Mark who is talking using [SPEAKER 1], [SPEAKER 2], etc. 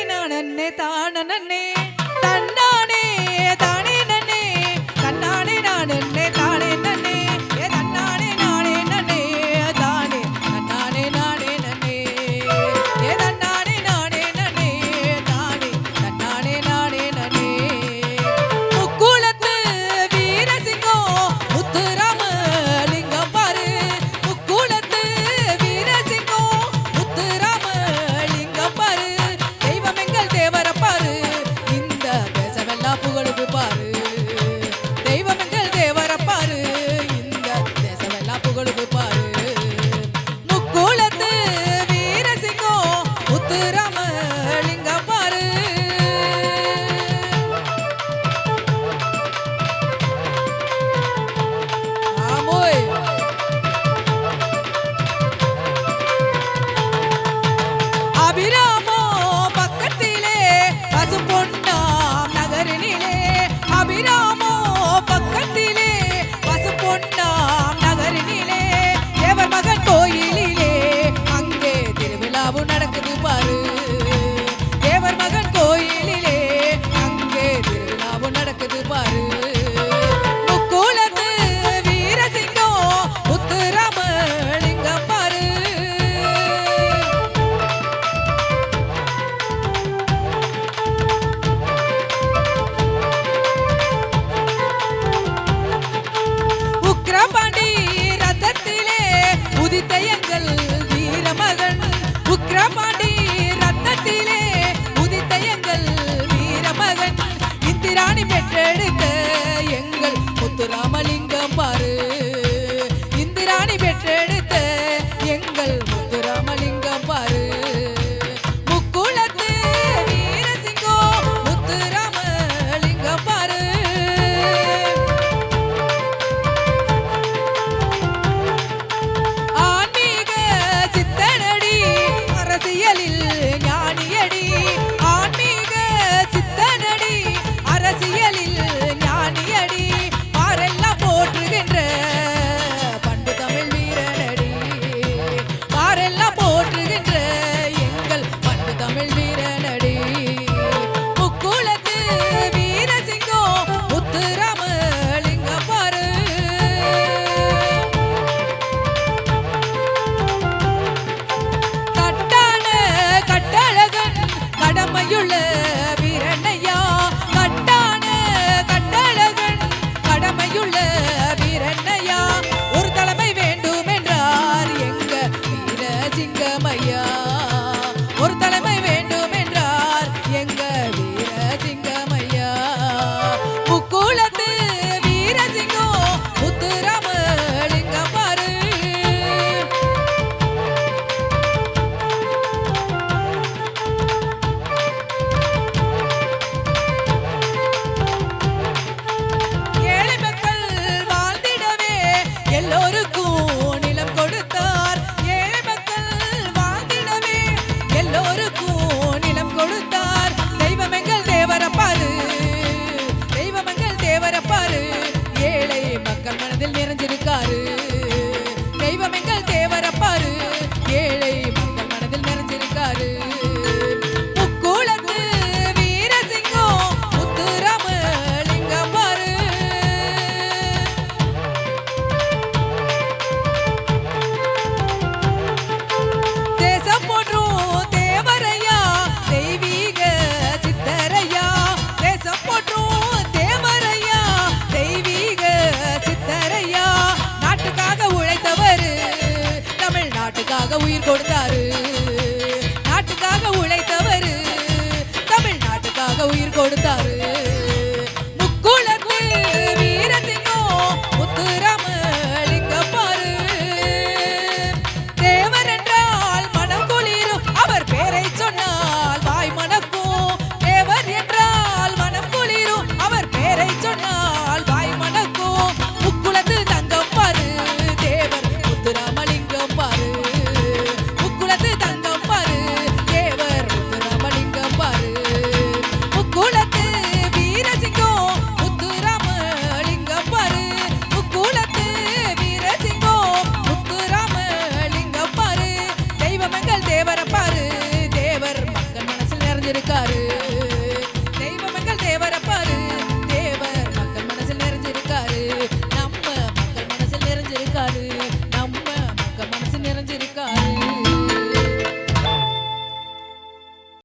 [SPEAKER 1] நன்னே தான நன்னே. தேசமெல்லாம் பாரு. உதித்த எங்கள் வீரமகன். உக்ரபாண்டி ரத்தத்திலே உதித்த எங்கள் வீரமகன். இந்திராணி பெற்றெடுத்த இயக்கமையா ஒரு தலைமை calmar del viernes. நாட்டுக்காக உயிர் கொடுத்தாரு. நாட்டுக்காக உழைத்தவர். தமிழ்நாட்டுக்காக உயிர் கொடுத்தாரு.